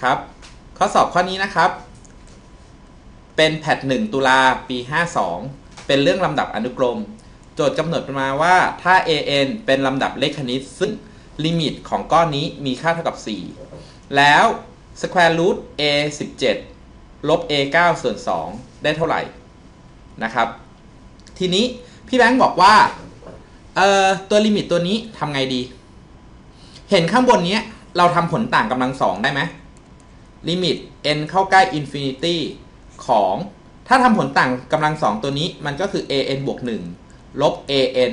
ครับ ข้อสอบข้อนี้นะครับ เป็นแพทหนึ่งตุลาปี 52 เป็นเรื่องลำดับอนุกรม โจทย์กำหนดมาว่าถ้า an เป็นลำดับเลขคณิต ซึ่งลิมิตของก้อนนี้มีค่าเท่ากับ 4 แล้ว square root a 17ลบ a 9ส่วน 2 ได้เท่าไหร่นะครับ ทีนี้พี่แบงค์บอกว่าเอ่อตัวลิมิตตัวนี้ทำไงดี เห็นข้างบนนี้เราทำผลต่างกำลังสองได้ไหม ลิมิต n เข้าใกล้ infinity ของถ้าทำผลต่างกำลังสองตัวนี้มันก็คือ an บวก1ลบ an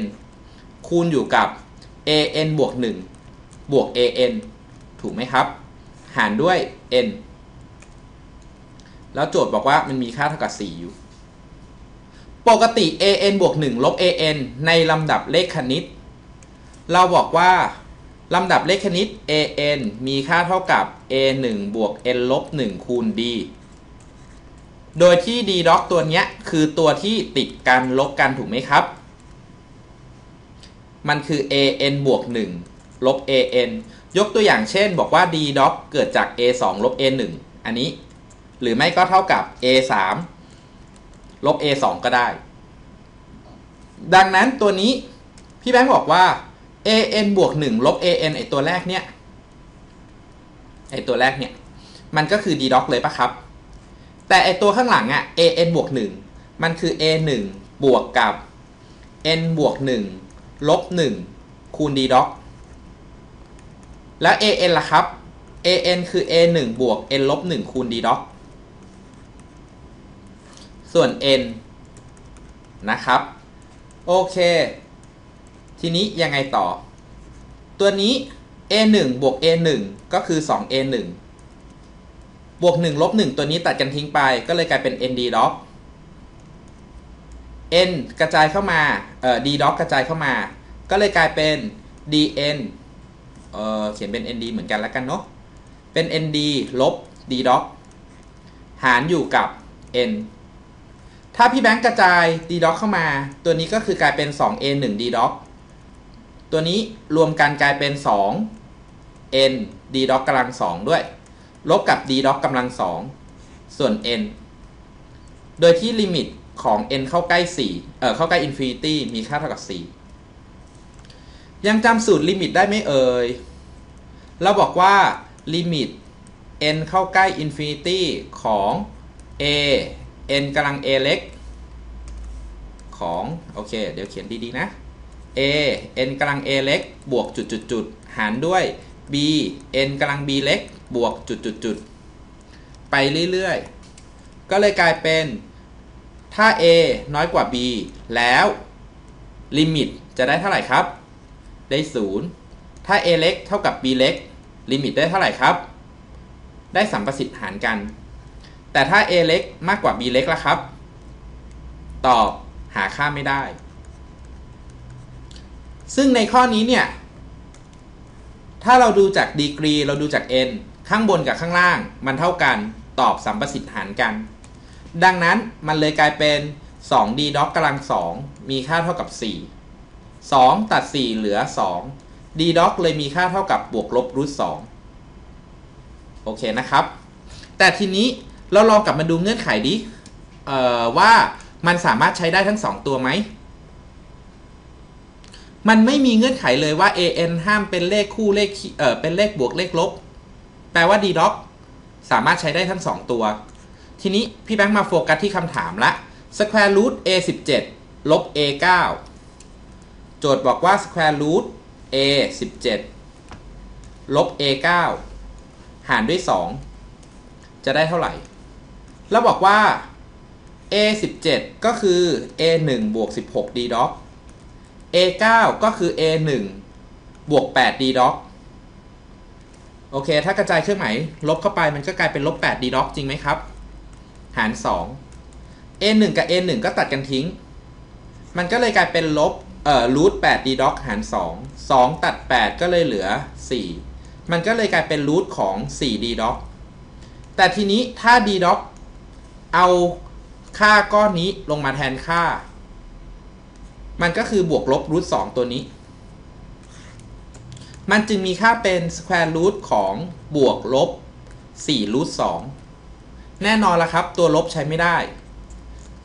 คูณอยู่กับ an บวก1บวก an ถูกไหมครับ หารด้วย n แล้วโจทย์บอกว่ามันมีค่าเท่ากับ 4 อยู่ ปกติ an บวก1ลบ an ในลำดับเลขคณิต เราบอกว่า ลำดับเลขคณิต an มีค่าเท่ากับ a 1บวก n ลบ1คูณ d โดยที่ d doc ตัวนี้คือตัวที่ติดกันลบกันถูกไหมครับ มันคือ an บวก 1 ลบ an ยกตัวอย่างเช่น บอกว่า d doc เกิดจาก a 2ลบ a 1อันนี้ หรือไม่ก็เท่ากับ a 3ลบ a 2ก็ได้ ดังนั้นตัวนี้พี่แบงค์บอกว่า an บวก1ลบ an ไอตัวแรกเนี่ยไอตัวแรกเนี่ย มันก็คือ d doc เลยปะครับ แต่ไอตัวข้างหลังอะ an บวก1มันคือ a 1บวกกับ n บวก1ลบ1คูณ d doc แล้ว an ล่ะครับ an คือ a 1บวก n ลบ1คูณ d doc ส่วน n นะครับ โอเค ทีนี้ยังไงต่อ ตัวนี้ a 1 บวก a 1 ก็คือ 2 a 1 บวก 1 ลบ 1 ตัวนี้ตัดกันทิ้งไปก็เลยกลายเป็น n d doc n กระจายเข้ามาเอ่อ d doc กระจายเข้ามา ก็เลยกลายเป็น dn เอ่อเขียนเป็น nd เหมือนกันแล้วกันเนาะ เป็น nd ลบ d doc หารอยู่กับ n ถ้าพี่แบงค์กระจาย d doc เข้ามา ตัวนี้ก็คือกลายเป็น 2 a 1 d doc ตัวนี้รวมกันกลายเป็น 2 n d doc กำลัง2ด้วย ลบกับ d doc กำลัง2ส่วน n โดยที่ลิมิตของ n เข้าใกล้4เอ่อเข้าใกล้ infinity มีค่าเท่ากับ 4 ยังจำสูตรลิมิตได้ไหมเอ่ย เราบอกว่าลิมิต n เข้าใกล้ infinity ของ a n กำลัง a เล็ก ของ โอเค เดี๋ยวเขียนดี ๆ นะ a n กำลัง a เล็ก บวกจุดจุดจุดหารด้วย b n กำลัง b เล็ก บวกจุดจุดจุดไปเรื่อยๆ ก็เลยกลายเป็นถ้า a น้อยกว่า b แล้วลิมิตจะได้เท่าไหร่ครับ ได้ 0 ถ้า a เล็กเท่ากับ b เล็ก ลิมิตได้เท่าไหร่ครับ ได้สัมประสิทธิ์หารกัน แต่ถ้า a เล็กมากกว่า b เล็กล่ะครับ ตอบหาค่าไม่ได้ ซึ่งในข้อนี้เนี่ย ถ้าเราดูจากดีกรีเราดูจาก n ข้างบนกับข้างล่าง มันเท่ากันตอบสัมประสิทธิ์หารกัน ดังนั้นมันเลยกลายเป็น 2d ด็อกกำลัง 2 มีค่าเท่ากับ 4 2 ตัด 4 เหลือ 2 d ด็อกเลยมีค่าเท่ากับบวกลบรูท2โอเคนะครับ แต่ทีนี้เราลองกลับมาดูเงื่อนไขดิว่ามันสามารถใช้ได้ทั้ง 2 ตัวไหม มันไม่มีเงื่อนไขเลยว่า an ห้ามเป็นเลขคู่เลขเออเป็นเลขบวกเลขลบ แปลว่า d doc สามารถใช้ได้ทั้ง 2 ตัว ทีนี้พี่แบงค์มาโฟกัสที่คำถามละ square root a 17ลบ a 9โจทย์บอกว่า square root a 17ลบ a 9หารด้วย 2 จะได้เท่าไหร่ แล้วบอกว่า a 17ก็คือ a 1บวก16 d doc a9 ก็คือ a 1 บวก8 d doc โอเค ถ้ากระจายเครื่องหมายลบเข้าไปมันก็กลายเป็นลบ8 d doc จริงไหมครับ หาร 2 a 1 กับ a 1 ก็ตัดกันทิ้ง มันก็เลยกลายเป็นลบเอ่อรูท8 d doc หาร 2 2 ตัด 8 ก็เลยเหลือ 4 มันก็เลยกลายเป็นรูทของ4 d doc แต่ทีนี้ถ้า d doc เอาค่าก้อนนี้ลงมาแทนค่า มันก็คือบวกลบรูท2ตัวนี้ มันจึงมีค่าเป็น square root ของบวกลบ4รูท2แน่นอนละครับ ตัวลบใช้ไม่ได้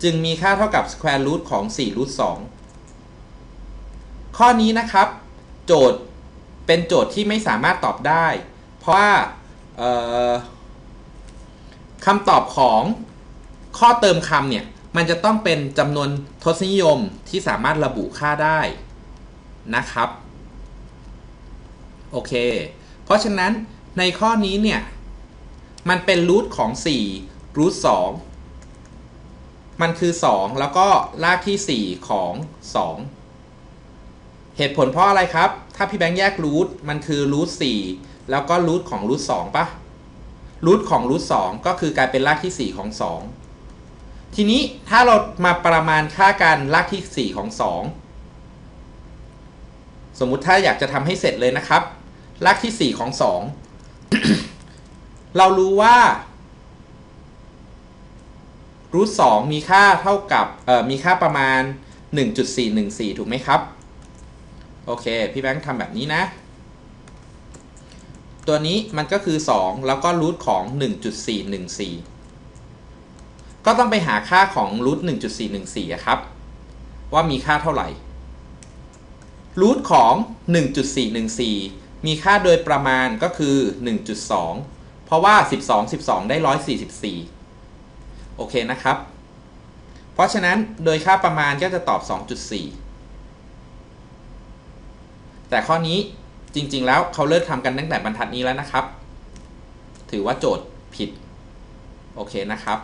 จึงมีค่าเท่ากับ square root ของ4รูท2ข้อนี้นะครับ โจทย์เป็นโจทย์ที่ไม่สามารถตอบได้ เพราะว่าคำตอบของข้อเติมคำเนี่ย มันจะต้องเป็นจำนวนทศนิยมที่สามารถระบุค่าได้นะครับ โอเค เพราะฉะนั้นในข้อนี้เนี่ย มันเป็นรูทของ4รูท2มันคือ 2 แล้วก็รากที่ 4 ของ 2 เหตุผลเพราะอะไรครับ ถ้าพี่แบงค์แยกรูทมันคือรูท4แล้วก็รูทของรูท2ปะรูทของรูท2ก็คือกลายเป็นรากที่ 4 ของ 2 ทีนี้ถ้าเรามาประมาณค่าการรากที่ 4 ของ 2 สมมุติถ้าอยากจะทำให้เสร็จเลยนะครับ รากที่ 4 ของ 2 เรารู้ว่ารูทสองมีค่าเท่ากับเอ่อมีค่าประมาณ 1.414 ถูกไหมครับ โอเค พี่แบงค์ทำแบบนี้นะ ตัวนี้มันก็คือ 2 แล้วก็รูทของ 1.414 ก็ต้องไปหาค่าของรูท1.414ครับ ว่ามีค่าเท่าไหร่รูทของ 1.414 มีค่าโดยประมาณก็คือ 1.2 เพราะว่า 12 12 ได้ 144 โอเคนะครับ เพราะฉะนั้นโดยค่าประมาณก็จะตอบ 2.4 แต่ข้อนี้จริง ๆ แล้วเขาเลิกทำกันตั้งแต่บรรทัดนี้แล้วนะครับ ถือว่าโจทย์ผิด โอเคนะครับ